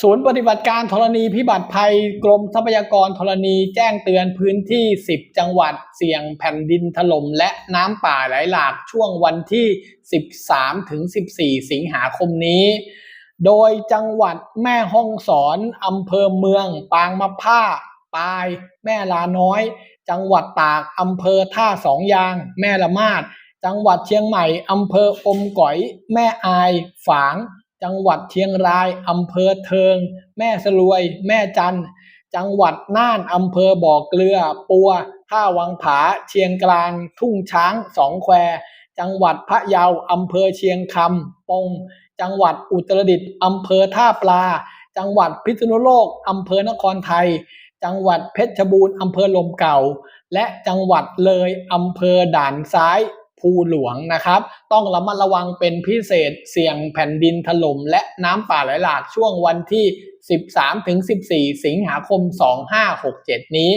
ศูนย์ปฏิบัติการธรณีพิบัติภัยกรมทรัพยากรธรณีแจ้งเตือนพื้นที่ 10 จังหวัดเสี่ยงแผ่นดินถล่มและน้ำป่าไหลหลากช่วงวันที่ 13 ถึง 14 สิงหาคมนี้ โดยจังหวัดแม่ฮ่องสอนอำเภอเมือง ปางมะผ้าปาย แม่ลาน้อย จังหวัดตากอำเภอท่าสองยาง แม่ละมาด จังหวัดเชียงใหม่อำเภออมก๋อย แม่อาย ฝาง จังหวัดเชียงรายอำเภอเทิง แม่สลวย แม่จันจังหวัดน่านอำเภอบ่อเกลือ ปัวท่าวังผา เชียงกลาง ทุ่งช้างสองแคว จังหวัดพะเยาอำเภอเชียงคำปง จังหวัดอุตรดิตถ์อำเภอท่าปลา จังหวัดพิษณุโลกอำเภอนครไทย จังหวัดเพชรบูรณ์อำเภอลมเก่า และจังหวัดเลยอำเภอด่านซ้าย ภูหลวงนะครับ ต้องระมัดระวังเป็นพิเศษเสี่ยงแผ่นดินถล่มและน้ำป่าไหลหลากช่วงวันที่ 13-14 สิงหาคม 2567 นี้